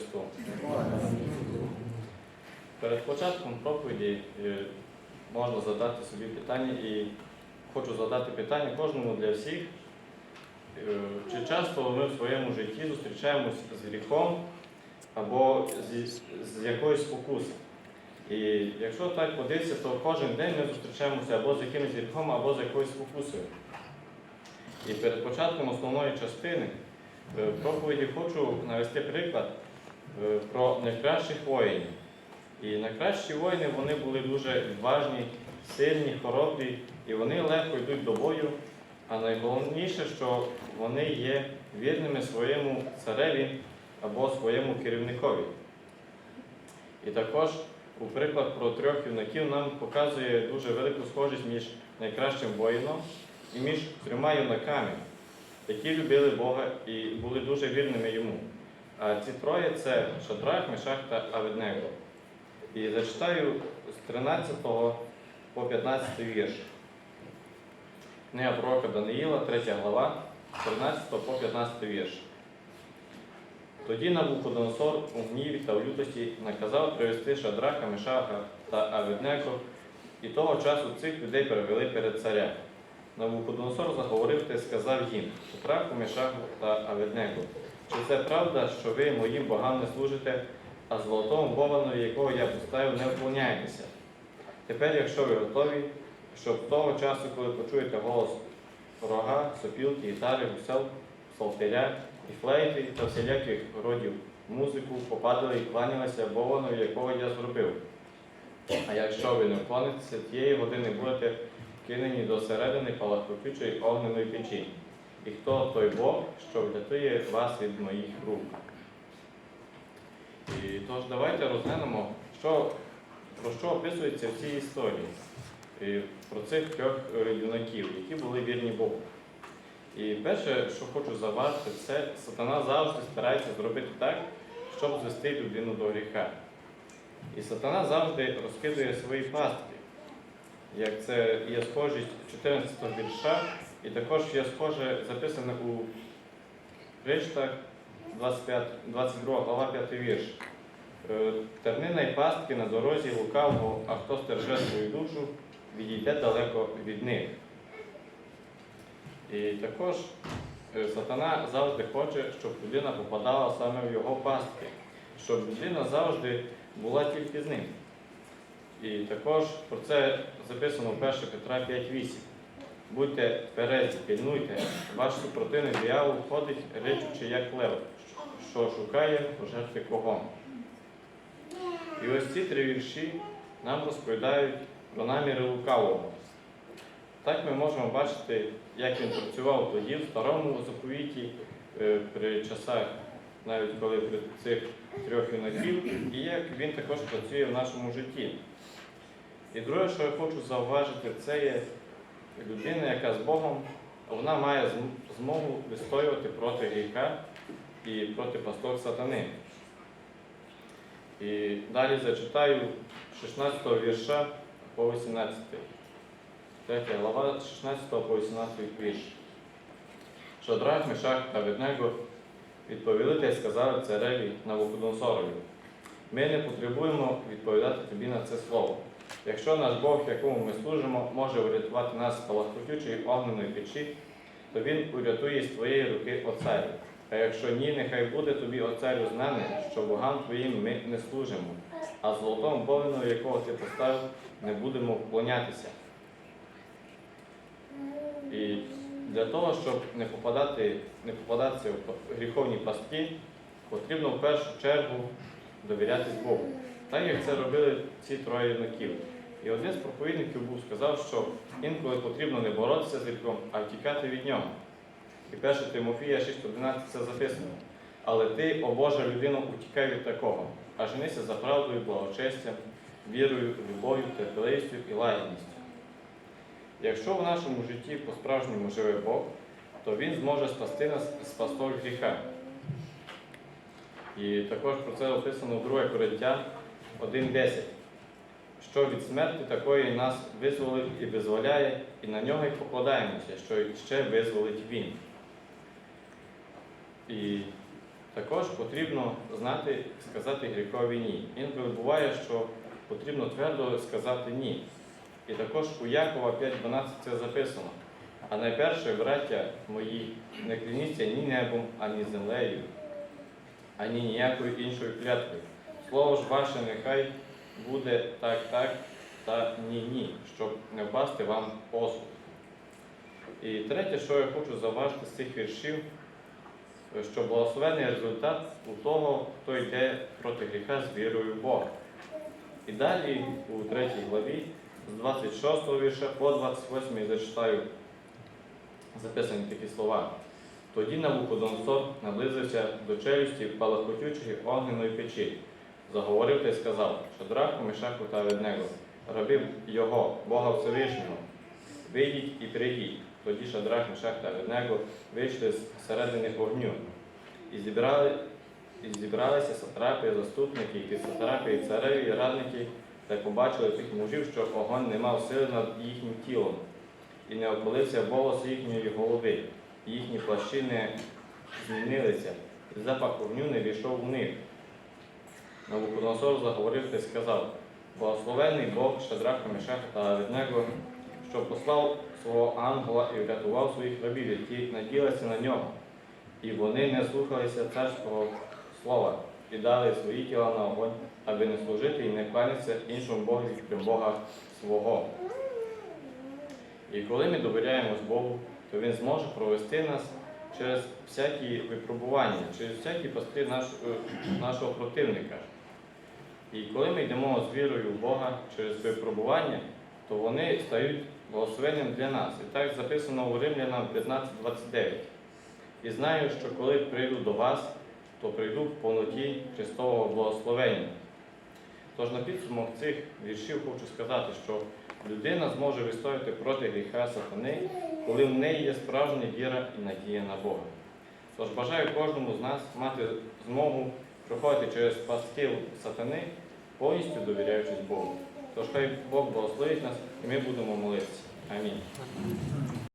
Христу. Перед початком проповіді е, можна задати собі питання і хочу задати питання кожному для всіх. Е, Чи часто ми в своєму житті зустрічаємось з гріхом або зі- з якоюсь спокусом? І якщо так подивитися, то кожен день ми зустрічаємося або з якимось гріхом, або з якоюсь спокусою. І перед початком основної частини е, проповіді хочу навести приклад про найкращих воїнів. І найкращі воїни вони були дуже відважні, сильні, хоробрі, і вони легко йдуть до бою. А найголовніше, що вони є вірними своєму цареві або своєму керівникові. І також у приклад про трьох юнаків нам показує дуже велику схожість між найкращим воїном і між трьома юнаками, які любили Бога і були дуже вірними йому. А ці троє це Шадрах, Мешах та Аведнего. І зачитаю з 13 по 15 вірш. Книга пророка Даниїла, 3 глава, 13 по 15 вірш. Тоді Навуходоносор у гніві та в лютості наказав привести Шадраха, Мешаха та Аведнего, і того часу цих людей перевели перед царя. Навуходоносор заговорив та сказав їм, Шадраху, Мешаху та Аведнего, чи це правда, що ви моїм богам не служите, а золотому бованові, якого я поставив, не вклоняєтеся? Тепер, якщо ви готові, щоб того часу, коли почуєте голос рога, сопілки, гітари, гусел, псалтиря і флейти та всіляких родів музику, попадали і кланялися Бованові, якого я зробив. А якщо ви не вклонитеся, тієї години будете кинені до середини палахкотючої огненої печі. І хто той Бог, що врятує вас від моїх рук? І тож давайте розглянемо, що, про що описується в цій історії. І про цих трьох юнаків, які були вірні Богу. І перше, що хочу заважити, це сатана завжди старається зробити так, щоб звести людину до гріха. І сатана завжди розкидує свої пастки, як це є схожість 14 вірша, і також є схоже записане у Приштах 25, 22 глава 5 вірш. Е, Тернина й пастки на дорозі лукавого, а хто стерже свою душу, відійде далеко від них. І також е, сатана завжди хоче, щоб людина попадала саме в його пастки, щоб людина завжди була тільки з ним. І також про це записано в 1 Петра 5.8. Будьте тверезі, пильнуйте, ваш супротивник диявол ходить, речучи, як лев, що шукає пожертви кого. І ось ці три вірші нам розповідають про наміри лукавого. Так ми можемо бачити, як він працював тоді в старому заповіті е, при часах, навіть коли при цих трьох юнаків, і як він також працює в нашому житті. І друге, що я хочу зауважити, це є людина, яка з Богом, вона має змогу вистоювати проти гріха і проти пасток сатани. І далі зачитаю 16 вірша по 18. 3 глава, 16 по 18 вірш. Шадрах, Мешах та Веднего відповіли та й сказали цареві Навуходоносорові. Ми не потребуємо відповідати тобі на це слово. Якщо наш Бог, якому ми служимо, може врятувати нас з палахкотючої огненої печі, то він урятує з твоєї руки оцарю. А якщо ні, нехай буде тобі оцарю знане, що богам твоїм ми не служимо, а золотому Бовину, якого ти поставив, не будемо вклонятися. І для того, щоб не попадати, не попадатися в гріховні пастки, потрібно в першу чергу довірятись Богу. Так як це робили ці троє юнаків. І один з проповідників був сказав, що інколи потрібно не боротися з гріхом, а втікати від нього. І 1 Тимофія 6.11 це записано. Але ти, о Божа людина, утікай від такого, а женися за правдою, благочестям, вірою, любов'ю, терпеливістю і лагідністю. Якщо в нашому житті по-справжньому живе Бог, то Він зможе спасти нас з пасток гріха. І також про це описано в 2 Коринтян 1.10, що від смерті такої нас визволить і визволяє, і на нього й покладаємося, що ще визволить Він. І Також потрібно знати сказати гріхові ні. Інколи буває, що потрібно твердо сказати ні. І також у Якова 5.12 це записано. А найперше, браття мої, не кляніться ні небом, ані землею, ані ніякою іншою клятвою. Слово ж ваше нехай буде так, так та ні, ні, щоб не впасти вам в осуд. І третє, що я хочу зауважити з цих віршів, що благословений результат у того, хто йде проти гріха з вірою в Бога. І далі у третій главі, з 26 вірша по 28 я зачитаю записані такі слова. Тоді Навуходоносор наблизився до челюсті палахотючої огненої печі, заговорив та й сказав, Шадраху, Мішаху та Ведnego, раби його, Бога Всевишнього, вийдіть і прийдіть. Тоді Шадрах, Мішах та Ведnego вийшли з середини вогню. І зібрали, і зібралися сатрапи, заступники, і сатрапи, і цареві, і радники, та побачили тих мужів, що огонь не мав сили над їхнім тілом, і не опалився волос їхньої голови, і їхні плащі не змінилися, і запах вогню не війшов у них. Навуходоносор заговорив та сказав, благословений Бог Шадраха, Мешаха та Аведnego, що послав свого ангела і врятував своїх рабів, які наділися на нього. І вони не слухалися царського слова і дали свої тіла на огонь, аби не служити і не кланятися іншому Богу, крім Бога свого. І коли ми довіряємось Богу, то Він зможе провести нас через всякі випробування, через всякі пости наш, е, нашого противника. І коли ми йдемо з вірою в Бога через випробування, то вони стають благословенням для нас. І так записано у Римлянам 15.29. І знаю, що коли прийду до вас, то прийду в повноті Христового благословення. Тож на підсумок цих віршів хочу сказати, що людина зможе вистояти проти гріха сатани, коли в неї є справжня віра і надія на Бога. Тож бажаю кожному з нас мати змогу проходити через пастил сатани, повністю довіряючись Богу. Тож хай Бог благословить нас і ми будемо молитися. Амінь.